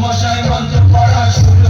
মশাই মন্ত্র পড়া শুরু